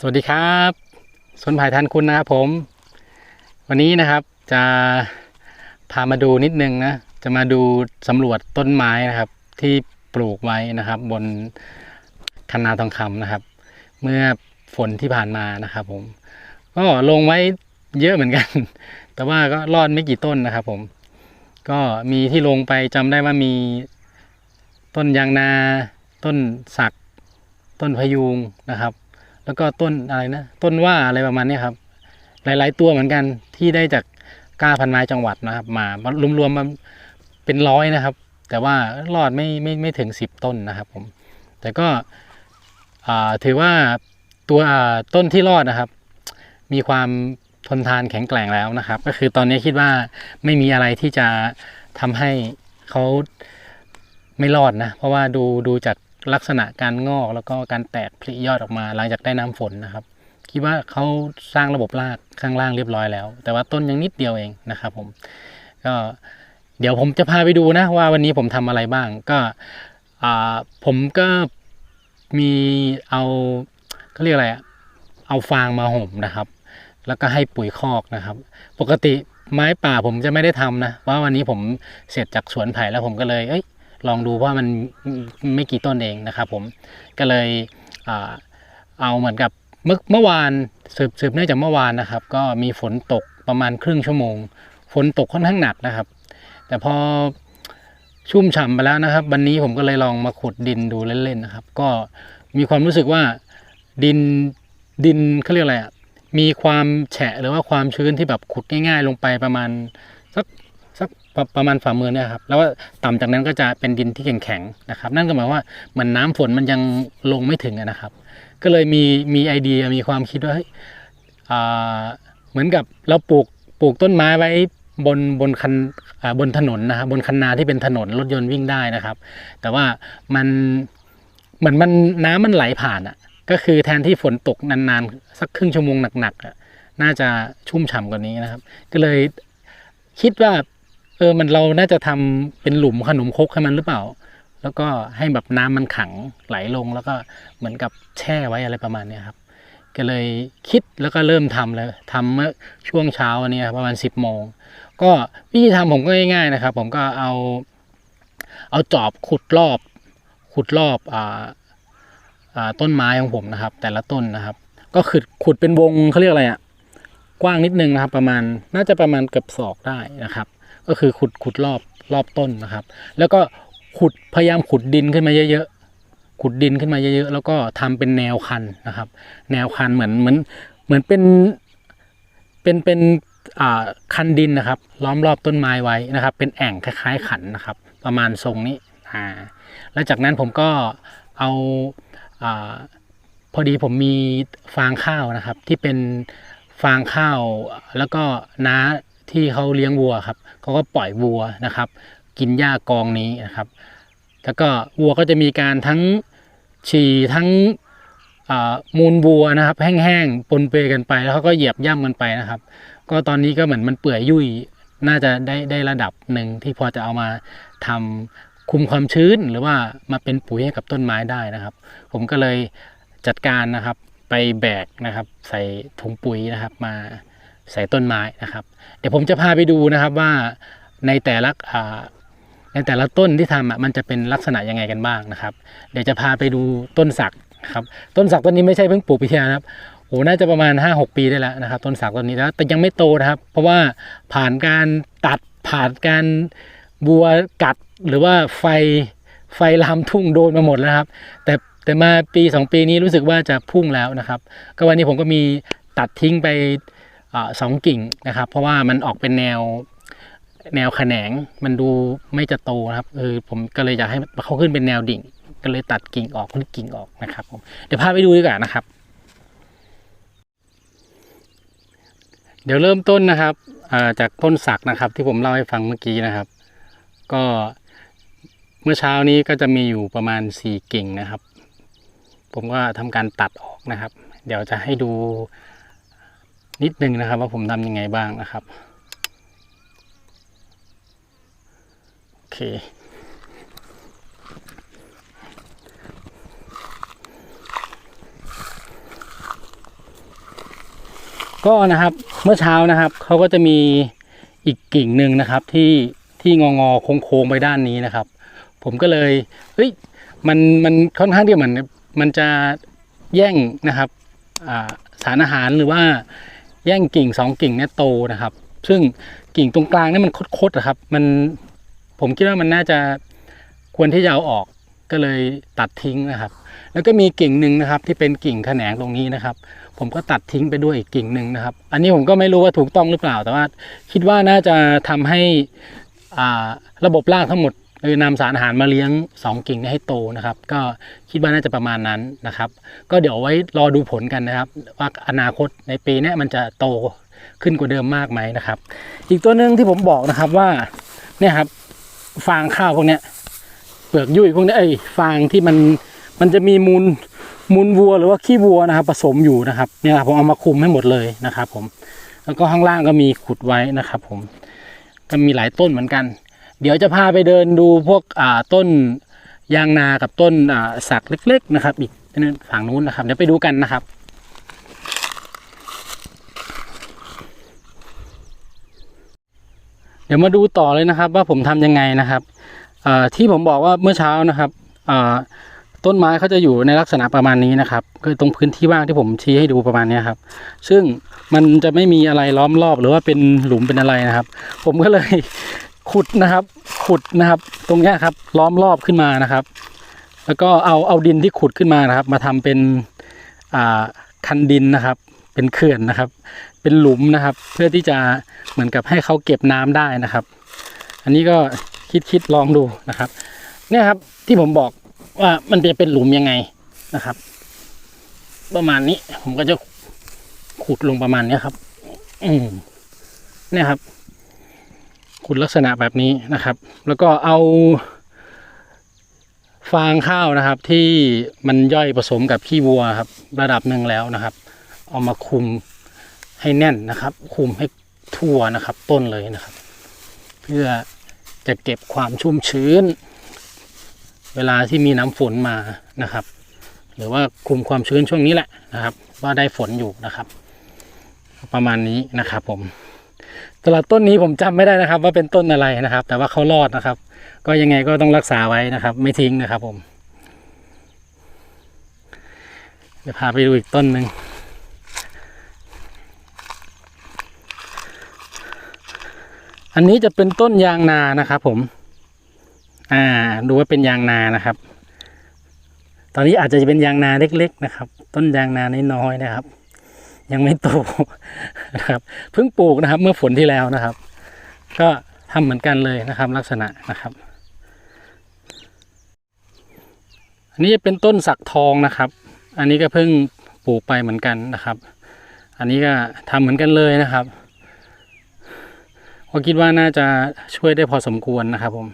สวัสดีครับสวนไผ่ทันคุณนะครับผม วันนี้นะครับจะพามาดูนิดนึงนะ จะมาดูสำรวจต้นไม้นะครับ ที่ปลูกไว้นะครับ บนคันนาทองคำนะครับ เมื่อฝนที่ผ่านมานะครับผม ก็ลงไว้เยอะเหมือนกัน แต่ว่าก็รอดไม่กี่ต้นนะครับผม ก็มีที่ลงไปจำได้ว่ามีต้นยางนา ต้นสัก ต้นพยุงนะครับ แล้วก็ต้นอะไรนะต้นว่าอะไรประมาณนี้ครับ หลาย ๆ ตัวเหมือนกันที่ได้จากก้าพันไม้จังหวัดนะครับ มารวมๆมาเป็นร้อยนะครับ แต่ว่ารอดไม่ไม่ไม่ถึงสิบต้นนะครับผมแต่ก็ถือว่าตัวต้นที่รอดนะครับ มีความทนทานแข็งแกร่งแล้วนะครับ ก็คือตอนนี้คิดว่าไม่มีอะไรที่จะทำให้เขาไม่รอดนะ เพราะว่าดูดูจาก ลักษณะการงอกแล้วก็การแตกผลิยอดออกมาหลังจากได้น้ำฝนนะครับ คิดว่าเขาสร้างระบบรากข้างล่างเรียบร้อยแล้ว แต่ว่าต้นยังนิดเดียวเองนะครับผมก็เดี๋ยวผมจะพาไปดูนะว่าวันนี้ผมทำอะไรบ้าง ก็ผมก็มีเอาเขาเรียกอะไรเอาฟางมาห่มนะครับ แล้วก็ให้ปุ๋ยคอกนะครับ ปกติไม้ป่าผมจะไม่ได้ทำนะว่าวันนี้ผมเสร็จจากสวนไผ่แล้วผมก็เลยเอ้ย ลองดูว่ามันไม่กี่ต้นเองนะครับผมก็เลยเอาเหมือนกับเมื่อเมื่อวานสืบสืบเนื่องจากเมื่อวานนะครับ ก็มีฝนตกประมาณครึ่งชั่วโมง ฝนตกค่อนข้างหนักนะครับ แต่พอชุ่มฉ่ำไปแล้วนะครับ วันนี้ผมก็เลยลองมาขุดดินดูเล่นๆนะครับ ก็มีความรู้สึกว่าดินดินเขาเรียกอะไรอะมีความแฉะหรือว่าความชื้นที่แบบขุดง่าย ๆ ลงไปประมาณสัก สักประประมาณฝ่ามือเนี่ยครับแล้วว่าต่ำจากนั้นก็จะเป็นดินที่แข็งๆนะครับ นั่นก็หมายว่าเหมือนน้ำฝนมันยังลงไม่ถึงนะครับ ก็เลยมีมีไอเดียมีความคิดว่าเฮ้ยเหมือนกับเราปลูกปลูกต้นไม้ไว้บนบนคันบนถนนนะครับบนคันนาที่เป็นถนนรถยนต์วิ่งได้นะครับ แต่ว่ามันเหมือนมันน้ำมันไหลผ่านอะก็คือแทนที่ฝนตกนานๆ สักครึ่งชั่วโมงหนักๆอะน่าจะชุ่มฉ่ำกว่านี้นะครับ ก็เลยคิดว่า เออมันเราน่าจะทำเป็นหลุมขนมคกให้มันหรือเปล่า แล้วก็ให้แบบน้ำมันขังไหลลงแล้วก็เหมือนกับแช่ไว้อะไรประมาณเนี้ครับ ก็เลยคิดแล้วก็เริ่มทำเลยทำเมื่อช่วงเช้าวันนี้ประมาณสิบโมงก็วิธีทำผมก็ง่ายๆนะครับ ผมก็เอา เอาจอบขุดรอบ ขุดรอบอ่าอ่าต้นไม้ของผมนะครับ แต่ละต้นนะครับ ก็ขุดขุดเป็นวงเขาเรียกอะไรอะกว้างนิดนึงนะครับ ประมาณน่าจะประมาณเกือบศอกได้นะครับ ก็คือขุดขุดรอบรอบต้นนะครับ แล้วก็ขุดพยายามขุดดินขึ้นมาเยอะๆขุดดินขึ้นมาเยอะๆแล้วก็ทำเป็นแนวคันนะครับ แนวคันเหมือนเหมือนเหมือนเป็นเป็นเป็นอ่าคันดินนะครับ ล้อมรอบต้นไม้ไว้นะครับ เป็นแอ่งคล้ายๆขันนะครับ ประมาณทรงนี้อ่าแล้วจากนั้นผมก็เอาอาพอดีผมมีฟางข้าวนะครับ ที่เป็นฟางข้าวแล้วก็น้า ที่เขาเลี้ยงวัวครับเขาก็ปล่อยวัวนะครับ กินหญ้ากองนี้นะครับ แล้วก็วัวก็จะมีการทั้งฉี่ทั้งมูลวัวนะครับ แห้งๆปนเปกันไป แล้วเขาก็เหยียบย่ำกันไปนะครับ ก็ตอนนี้ก็เหมือนมันเปื่อยยุ่ยน่าจะได้ได้ระดับหนึ่งที่พอจะเอามาทำคุมความชื้นหรือว่ามาเป็นปุ๋ยให้กับต้นไม้ได้นะครับ ผมก็เลยจัดการนะครับไปแบกนะครับ ใส่ถุงปุ๋ยนะครับมา ใส่ต้นไม้นะครับ เดี๋ยวผมจะพาไปดูนะครับว่าในแต่ละในแต่ละต้นที่ทำอะมันจะเป็นลักษณะยังไงกันบ้างนะครับ เดี๋ยวจะพาไปดูต้นสักครับต้นสักต้นนี้ไม่ใช่เพิ่งปลูกปีที่แล้วนะครับโอ้น่าจะประมาณ 5-6 ปีได้แล้วนะครับ ต้นสักต้นนี้แล้วแต่ยังไม่โตนะครับ เพราะว่าผ่านการตัดผ่านการบัวกัดหรือว่าไฟไฟลามทุ่งโดนมาหมดแล้วครับ แต่แต่มาปีสองปีนี้รู้สึกว่าจะพุ่งแล้วนะครับ ก็วันนี้ผมก็มีตัดทิ้งไป สองกิ่งนะครับ เพราะว่ามันออกเป็นแนวแนวแขนงมันดูไม่จะโตนะครับเออผมก็เลยอยากให้เขาขึ้นเป็นแนวดิ่ง ก็เลยตัดกิ่งออกนึกกิ่งออกนะครับผมเดี๋ยวพาไปดูดีกว่านะครับ เดี๋ยวเริ่มต้นนะครับจากต้นสักนะครับ ที่ผมเล่าให้ฟังเมื่อกี้นะครับ ก็เมื่อเช้านี้ก็จะมีอยู่ประมาณสี่กิ่งนะครับ ผมก็ทำการตัดออกนะครับ เดี๋ยวจะให้ดู นิดนึงนะครับ ว่าผมทำยังไงบ้างนะครับโอเคก็นะครับเมื่อเช้านะครับเขาก็จะมีอีกกิ่งหนึ่งนะครับที่ที่งองอโค้งโค้งไปด้านนี้นะครับ ผมก็เลยเฮ้ยมันมันค่อนข้างที่เหมือนมันจะแย่งนะครับสารอาหารหรือว่า แย่งกิ่งสองกิ่งเนี่ยโตนะครับ ซึ่งกิ่งตรงกลางนี่มันคดๆนะครับ มันผมคิดว่ามันน่าจะควรที่จะเอาออกก็เลยตัดทิ้งนะครับ แล้วก็มีกิ่งหนึ่งนะครับ ที่เป็นกิ่งแขนงตรงนี้นะครับ ผมก็ตัดทิ้งไปด้วยอีกกิ่งหนึ่งนะครับ อันนี้ผมก็ไม่รู้ว่าถูกต้องหรือเปล่า แต่ว่าคิดว่าน่าจะทำให้ระบบรากทั้งหมด คือนำสารอาหารมาเลี้ยง 2 กิ่งนี้ให้โตนะครับ ก็คิดว่าน่าจะประมาณนั้นนะครับ ก็เดี๋ยวไว้รอดูผลกันนะครับ ว่าอนาคตในปีนี้มันจะโตขึ้นกว่าเดิมมากไหมนะครับ อีกตัวหนึ่งที่ผมบอกนะครับว่าเนี่ยครับฟางข้าวพวกเนี้ยเปลือกยุ่ยพวกนี้ไอ้ฟางที่มันมันจะมีมูลมูลวัวหรือว่าขี้วัวนะครับผสมอยู่นะครับเนี่ยครับผมเอามาคุมให้หมดเลยนะครับ ผม แล้วก็ข้างล่างก็มีขุดไว้นะครับ ผมก็มีหลายต้นเหมือนกัน เดี๋ยวจะพาไปเดินดูพวกอ่าต้นยางนากับต้นอ่าสักเล็ก ๆ นะครับ อีกนั่นฝั่งนู้นนะครับ เดี๋ยวไปดูกันนะครับเดี๋ยวมาดูต่อเลยนะครับ ว่าผมทำยังไงนะครับที่ผมบอกว่าเมื่อเช้านะครับต้นไม้เขาจะอยู่ในลักษณะประมาณนี้นะครับ คือตรงพื้นที่ว่างที่ผมชี้ให้ดูประมาณนี้ครับ ซึ่งมันจะไม่มีอะไรล้อมรอบหรือว่าเป็นหลุมเป็นอะไรนะครับ ผมก็เลย ขุดนะครับ ขุดนะครับ ตรงนี้ครับ ล้อมรอบขึ้นมานะครับ แล้วก็เอาเอาดินที่ขุดขึ้นมานะครับ มาทำเป็นอ่าคันดินนะครับ เป็นเขื่อนนะครับ เป็นหลุมนะครับ เพื่อที่จะเหมือนกับให้เขาเก็บน้ำได้นะครับ อันนี้ก็คิดคิดลองดูนะครับ เนี่ยครับที่ผมบอกว่ามันจะเป็นหลุมยังไงนะครับ ประมาณนี้ผมก็จะขุดลงประมาณนี้ครับ อืมเนี่ยครับ ขุดลักษณะแบบนี้นะครับ แล้วก็เอาฟางข้าวนะครับที่มันย่อยผสมกับขี้วัวครับ ระดับหนึ่งแล้วนะครับ เอามาคุมให้แน่นนะครับ คุมให้ทั่วนะครับต้นเลยนะครับ เพื่อจะเก็บความชุ่มชื้น เวลาที่มีน้ำฝนมานะครับ หรือว่าคุมความชื้นช่วงนี้แหละนะครับ ว่าได้ฝนอยู่นะครับ ประมาณนี้นะครับผม ตลาดต้นนี้ผมจำไม่ได้นะครับ ว่าเป็นต้นอะไรนะครับ แต่ว่าเขารอดนะครับ ก็ยังไงก็ต้องรักษาไว้นะครับ ไม่ทิ้งนะครับ ผมเดี๋ยวพาไปดูอีกต้นหนึ่งอันนี้จะเป็นต้นยางนานะครับ ผม อ่า ดูว่าเป็นยางนานะครับ ตอนนี้อาจจะเป็นยางนาเล็ก ๆ นะครับ ต้นยางนาน้อยๆนะครับ ยังไม่โตนะครับเพิ่งปลูกนะครับ เมื่อฝนที่แล้วนะครับ ก็ทำเหมือนกันเลยนะครับ ลักษณะนะครับ อันนี้จะเป็นต้นสักทองนะครับ อันนี้ก็เพิ่งปลูกไปเหมือนกันนะครับ อันนี้ก็ทำเหมือนกันเลยนะครับก็คิดว่าน่าจะช่วยได้พอสมควรนะครับผม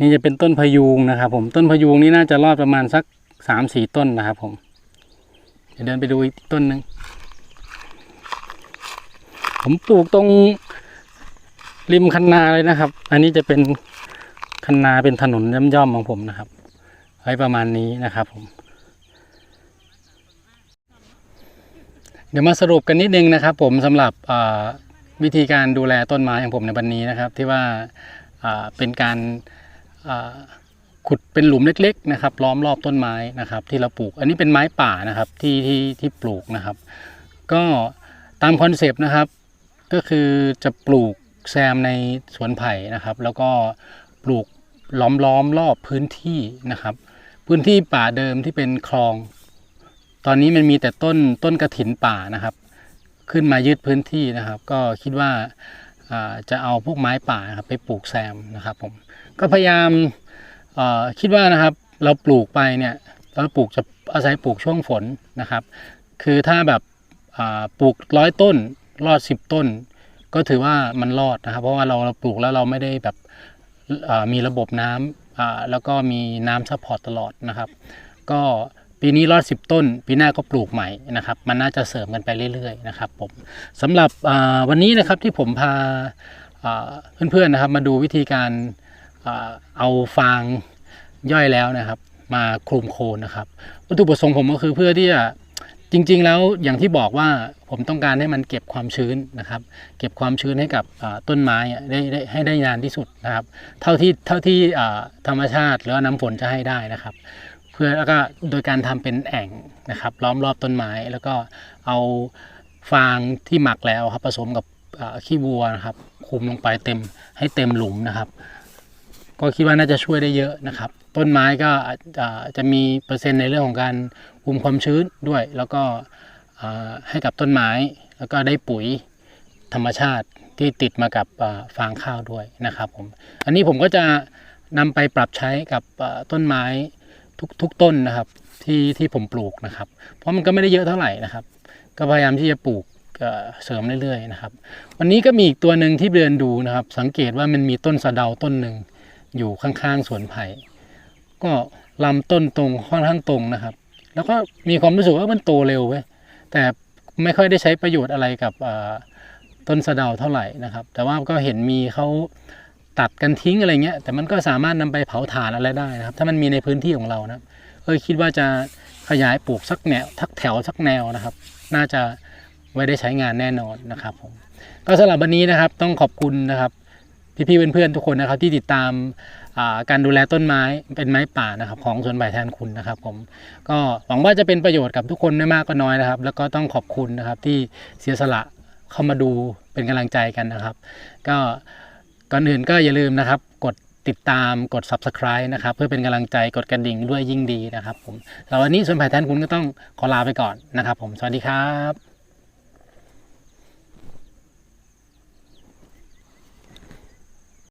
นี่จะเป็นต้นพยูงนะครับผมต้นพยูงนี่น่าจะรอดประมาณสัก สามสี่ต้นนะครับผม เดี๋ยวเดินไปดูอีกต้นหนึ่ง ผมปลูกตรงริมคันนาเลยนะครับ อันนี้จะเป็นคันนาเป็นถนนย่อมๆของผมนะครับ ไว้ประมาณนี้นะครับผม เดี๋ยวมาสรุปกันนิดนึงนะครับ ผมสำหรับวิธีการดูแลต้นไม้ของผมในวันนี้นะครับ ที่ว่าเป็นการ ขุดเป็นหลุมเล็กๆนะครับล้อมรอบต้นไม้นะครับ ที่เราปลูก อันนี้เป็นไม้ป่านะครับที่ที่ที่ปลูกนะครับ ก็ตามคอนเซปต์นะครับ ก็คือจะปลูกแซมในสวนไผ่นะครับ แล้วก็ปลูกล้อมล้อมรอบพื้นที่นะครับ พื้นที่ป่าเดิมที่เป็นคลอง ตอนนี้มันมีแต่ต้นต้นกระถินป่านะครับ ขึ้นมายึดพื้นที่นะครับ ก็คิดว่าาจะเอาพวกไม้ป่าครับไปปลูกแซมนะครับผมก็พยายาม คิดว่านะครับเราปลูกไปเนี่ยเราปลูกจะอาศัยปลูกช่วงฝนนะครับ คือถ้าแบบปลูกร้อยต้น รอดสิบต้น ก็ถือว่ามันรอดนะครับ เพราะว่าเราเราปลูกแล้วเราไม่ได้แบบมีระบบน้ำแล้วก็มีน้ำซัพพอร์ตตลอดนะครับ ก็ปีนี้รอดสิบต้น ปีหน้าก็ปลูกใหม่นะครับ มันน่าจะเสริมกันไปเรื่อยๆนะครับผมสำหรับวันนี้นะครับที่ผมพาเพื่อนๆนะครับมาดูวิธีการ เอาฟางย่อยแล้วนะครับ มาคลุมโคนนะครับ วัตถุประสงค์ผมก็คือเพื่อที่จะจริง ๆ แล้วอย่างที่บอกว่าผมต้องการให้มันเก็บความชื้นนะครับ เก็บความชื้นให้กับต้นไม้ได้ได้ให้ได้นานที่สุดนะครับ เท่าที่เท่าที่ธรรมชาติหรือน้ำฝนจะให้ได้นะครับ เพื่อแล้วก็โดยการทำเป็นแอ่งนะครับ ล้อมรอบต้นไม้แล้วก็เอาฟางที่หมักแล้วครับผสมกับขี้วัวนะครับคลุมลงไปเต็มให้เต็มหลุมนะครับ ก็คิดว่าน่าจะช่วยได้เยอะนะครับ ต้นไม้ก็จะมีเปอร์เซ็นต์ในเรื่องของการคุมความชื้นด้วย แล้วก็ให้กับต้นไม้แล้วก็ได้ปุ๋ยธรรมชาติที่ติดมากับฟางข้าวด้วยนะครับผมอันนี้ผมก็จะนำไปปรับใช้กับต้นไม้ทุกทุกต้นนะครับที่ที่ผมปลูกนะครับ เพราะมันก็ไม่ได้เยอะเท่าไหร่นะครับ ก็พยายามที่จะปลูกเอ่อเสริมเรื่อยๆนะครับ วันนี้ก็มีอีกตัวหนึ่งที่เดินดูนะครับ สังเกตว่ามันมีต้นสะเดาต้นหนึ่ง อยู่ข้างๆสวนไผ่ก็ลำต้นตรงค่อนข้างตรงนะครับ แล้วก็มีความรู้สึกว่ามันโตเร็วเว้ยแต่ไม่ค่อยได้ใช้ประโยชน์อะไรกับต้นสะเดาเท่าไหร่นะครับ แต่ว่าก็เห็นมีเขาตัดกันทิ้งอะไรเงี้ยแต่มันก็สามารถนำไปเผาถ่านอะไรได้นะครับ ถ้ามันมีในพื้นที่ของเรานะเออคิดว่าจะขยายปลูกสักแนวทักแถวสักแนวนะครับ น่าจะไว้ได้ใช้งานแน่นอนนะครับผมก็สำหรับวันนี้นะครับต้องขอบคุณนะครับ พี่ๆเพื่อนๆทุกคนนะครับที่ติดตามการดูแลต้นไม้เป็นไม้ป่านะครับ ของสวนใบแทนคุณนะครับ ผมก็หวังว่าจะเป็นประโยชน์กับทุกคนไม่มากก็น้อยนะครับ แล้วก็ต้องขอบคุณนะครับที่เสียสละเข้ามาดูเป็นกำลังใจกันนะครับ ก็ก่อนอื่นก็อย่าลืมนะครับ กดติดตามกด subscribe นะครับ เพื่อเป็นกำลังใจกดกระดิ่งด้วยยิ่งดีนะครับ ผมสำหรับวันนี้สวนไผ่แทนคุณก็ต้องขอลาไปก่อนนะครับ ผมสวัสดีครับ